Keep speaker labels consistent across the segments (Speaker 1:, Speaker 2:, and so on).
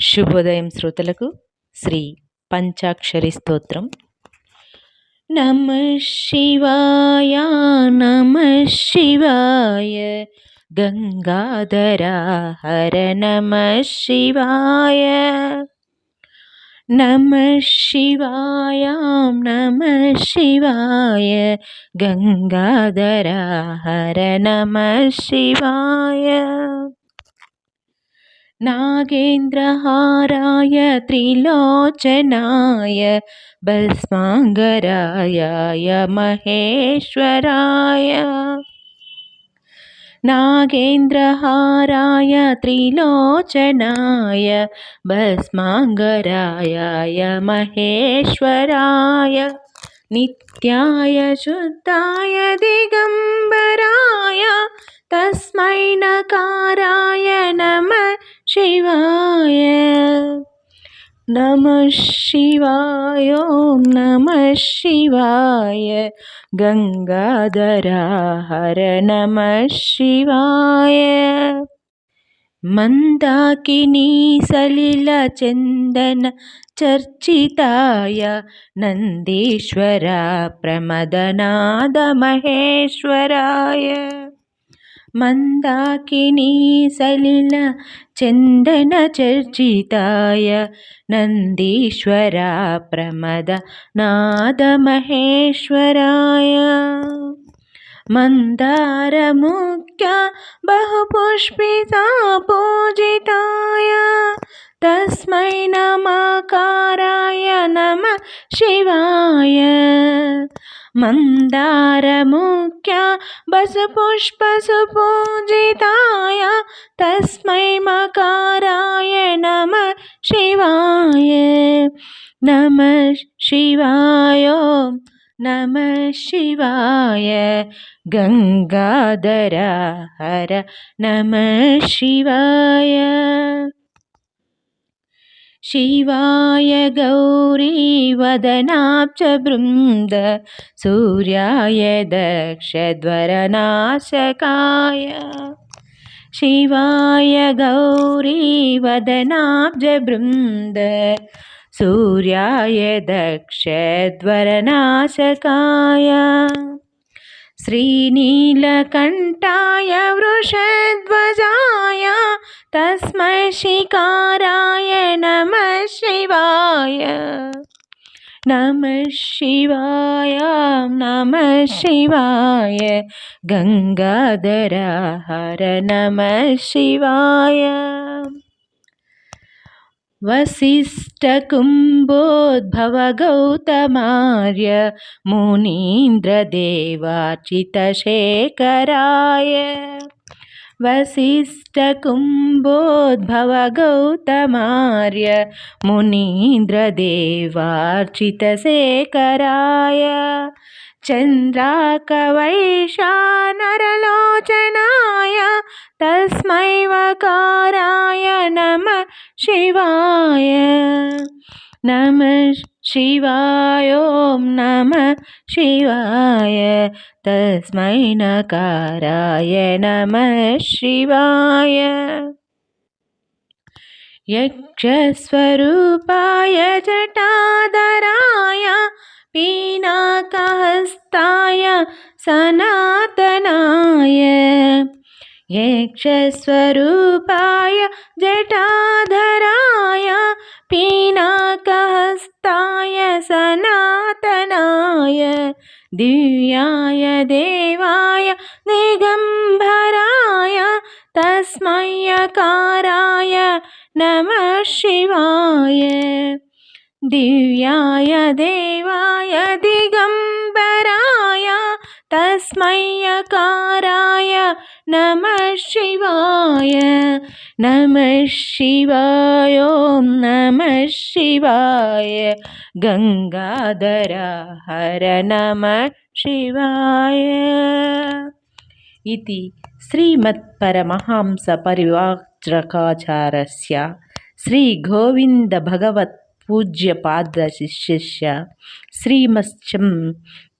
Speaker 1: శుభోదయం శ్రోతలకు శ్రీ పంచాక్షరి స్తోత్రం. నమ శివాయ నమ శివాయ గంగాధరా హర నమ శివాయ. నమ శివాయ నమ శివాయ గంగాధరా హర నమ శివాయ. नागेन्द्रहाराय त्रिलोचनाय भस्माङ्गरायाय महेश्वराय। नागेन्द्रहाराय त्रिलोचनाय भस्माङ्गरायाय महेश्वराय। नित्याय शुद्धाय दिगम्बराय तस्मै नकाराय नमः శివాయ నమ శివాయ నమ శివాయ. గంగాధరా హర నమ శివాయ. మందాకిని సలిల చందన చర్చితాయ నందీశ్వర ప్రమదనాద మహేశ్వరాయ. नन्दीश्वरा प्रमदनादमहेश्वराय मन्दाकिनी सलिल चन्दनचर्चिताय नन्दीश्वरा प्रमद नादमहेश्वराय मन्दारमुख्या बहुपुष्पिता पूजिताय तस्मै नमकाराय नमः शिवाय मन्दारमुख्या बसपुष्पसुपूजिताय तस्मै मकाराय नमः शिवाय। नमः शिवाय नमः शिवाय। गङ्गाधर हर नमः शिवाय। शिवाय गौरीवदनाब्जबृन्द सूर्याय दक्षध्वरनाशकाय शिवाय गौरीवदनाब्जबृन्द सूर्याय दक्षध्वरनाशकाय श्रीनीलकण्ठाय वृषध्वजाय तस्मै शिकाराय नमः शिवाय। नमः शिवाय नमः शिवाय। गङ्गाधर हर नमः शिवाय वसिष्ठकुम्भोद्भवगौतमार्य मुनीन्द्रदेवार्चितशेखराय वसिष्ठकुम्भोद्भवगौतमार्य मुनीन्द्रदेवार्चितशेखराय चन्द्राकवैशानरलोचनाय तस्मै वकाराय नमः शिवाय नमः नमः शिवाय। तस्मै नकाराय नमः शिवाय। यक्षस्वरूपाय जटाधराय पीनाकहस्ताय सनातनाय यक्षस्वरूपाय जटाधराय पीनाकहस्ताय सनातनाय दिव्याय देवाय दिगम्बराय तस्मयकाराय नमः शिवाय। दिव्याय देवाय दिगम्बराय तस्मयकाराय नमः शिवाय नमः शिवाय ॐ नमः शिवाय। गङ्गाधर हर नमः शिवाय। इति श्रीमत्परमहंसपरिवात्रकाचारस्य श्रीगोविन्दभगवत् पूज्यपादशिष्यस्य श्रीमश्चं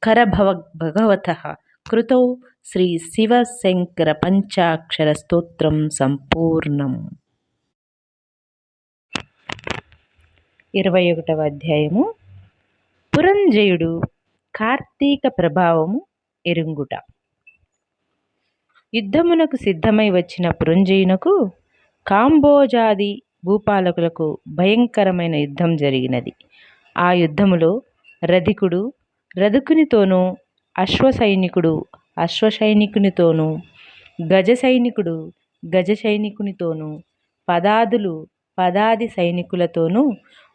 Speaker 1: करभवद्भगवतः कृतौ శ్రీ శివశంకర పంచాక్షర స్తోత్రం సంపూర్ణం. ఇరవై ఒకటవ అధ్యాయము. పురంజయుడు కార్తీక ప్రభావము ఎరుంగుట. యుద్ధమునకు సిద్ధమై వచ్చిన పురంజయునకు కాంబోజాది భూపాలకులకు భయంకరమైన యుద్ధం జరిగినది. ఆ యుద్ధములో రధికుడు రధుకునితోనూ అశ్వసైనికుడు అశ్వసైనికునితోనూ గజ సైనికుడు గజ సైనికునితోనూ పదాదులు పదాది సైనికులతోనూ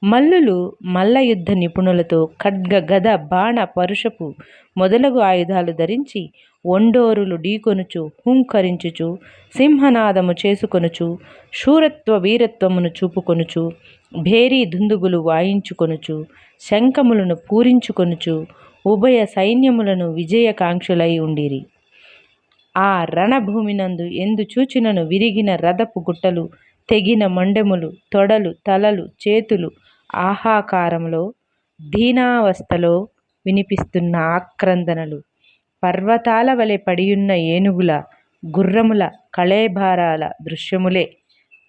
Speaker 1: మల్లులు మల్లయుద్ధ నిపుణులతో ఖడ్గ గద బాణ పరుషపు మొదలగు ఆయుధాలు ధరించి ఒండోరులు ఢీకొనుచు హుంకరించుచు సింహనాదము చేసుకొనుచు శూరత్వ వీరత్వమును చూపుకొనుచు భేరీ దుందుగులు వాయించుకొనుచు శంఖములను పూరించుకొనుచు ఉభయ సైన్యములను విజయకాంక్షులై ఉండిరి. ఆ రణభూమినందు ఎందు చూచినను విరిగిన రథపు గుట్టలు తెగిన మండెములు తొడలు తలలు చేతులు ఆహాకారములో దీనావస్థలో వినిపిస్తున్న ఆక్రందనలు పర్వతాల వలె పడియున్న ఏనుగుల గుర్రముల కళేభారాల దృశ్యములే.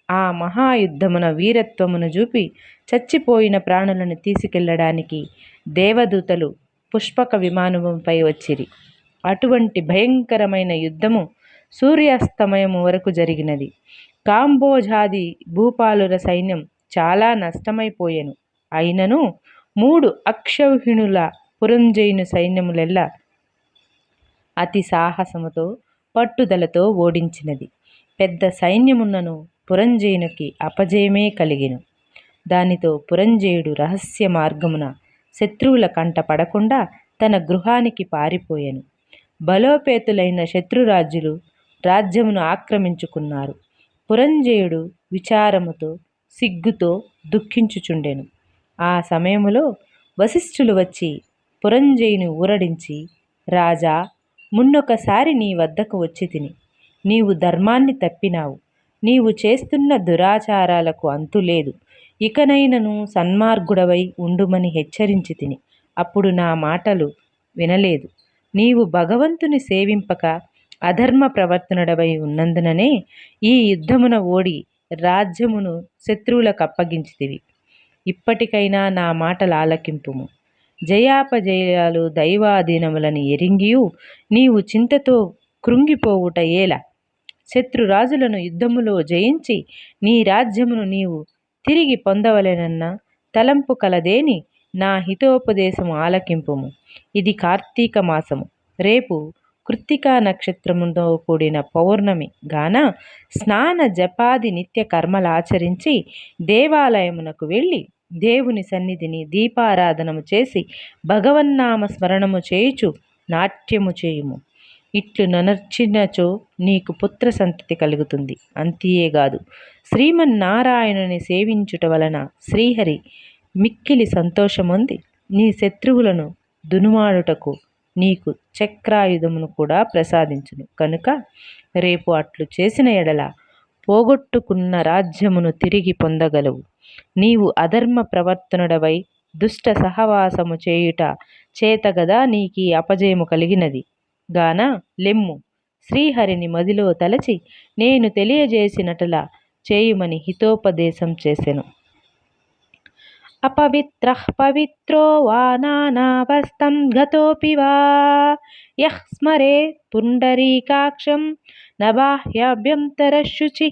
Speaker 1: ఆ మహాయుద్ధమున వీరత్వమును చూపి చచ్చిపోయిన ప్రాణులను తీసుకెళ్ళడానికి దేవదూతలు పుష్పక విమానముపై వచ్చిరి. అటువంటి భయంకరమైన యుద్ధము సూర్యాస్తమయము వరకు జరిగినది. కాంబోజాది భూపాలుల సైన్యం చాలా నష్టమైపోయెను. అయినను మూడు అక్షౌహిణుల పురంజయుని సైన్యములెల్లా అతి సాహసముతో పట్టుదలతో ఓడించినది. పెద్ద సైన్యమున్నను పురంజయునికి అపజయమే కలిగిను. దానితో పురంజయుడు రహస్య మార్గమున శత్రువుల కంట పడకుండా తన గృహానికి పారిపోయెను. బలోపేతులైన శత్రురాజులు రాజ్యమును ఆక్రమించుకున్నారు. పురంజయుడు విచారముతో సిగ్గుతో దుఃఖించుచుండెను. ఆ సమయములో వశిష్ఠులు వచ్చి పురంజయుని ఊరడించి రాజా మున్నొకసారి నీ వద్దకు వచ్చి తిని. నీవు ధర్మాన్ని తప్పినావు. నీవు చేస్తున్న దురాచారాలకు అంతులేదు. ఇకనైనను సన్మార్గుడవై ఉండుమని హెచ్చరించి తిని. అప్పుడు నా మాటలు వినలేదు. నీవు భగవంతుని సేవింపక అధర్మ ప్రవర్తనుడవై ఉన్నందుననే ఈ యుద్ధమున ఓడి రాజ్యమును శత్రువులకు అప్పగించితివి. ఇప్పటికైనా నా మాటలు ఆలకింపుము. జయాపజయాలు దైవాధీనములని ఎరింగియు నీవు చింతతో కృంగిపోవుట ఏలా. శత్రురాజులను యుద్ధములో జయించి నీ రాజ్యమును నీవు తిరిగి పొందవలెనన్న తలంపు కలదేని నా హితోపదేశము ఆలకింపుము. ఇది కార్తీక మాసము. రేపు కృత్తికా నక్షత్రముతో కూడిన పౌర్ణమి గాన స్నాన జపాది నిత్య కర్మలు ఆచరించి దేవాలయమునకు వెళ్ళి దేవుని సన్నిధిని దీపారాధనము చేసి భగవన్నామ స్మరణము చేయుచు నాట్యము చేయుము. ఇట్లు ననర్చినచో నీకు పుత్ర సంతతి కలుగుతుంది. అంతేగాదు శ్రీమన్నారాయణుని సేవించుట వలన శ్రీహరి మిక్కిలి సంతోషముంది. నీ శత్రువులను దునుమాడుటకు నీకు చక్రాయుధమును కూడా ప్రసాదించును. కనుక రేపు అట్లు చేసిన ఎడల పోగొట్టుకున్న రాజ్యమును తిరిగి పొందగలవు. నీవు అధర్మ ప్రవర్తనుడవై దుష్ట సహవాసము చేయుట చేతగదా నీకీ అపజయము కలిగినది. గాన లెమ్ము. శ్రీహరిని మదిలో తలచి నేను తెలియజేసినటల చేయుమని హితోపదేశం చేసెను. అపవిత్ర పవిత్రో వా నానావస్తం గతోపి వా. యః స్మరే పుండరీకాక్షం నబాహ్యాభ్యంతరశుచి.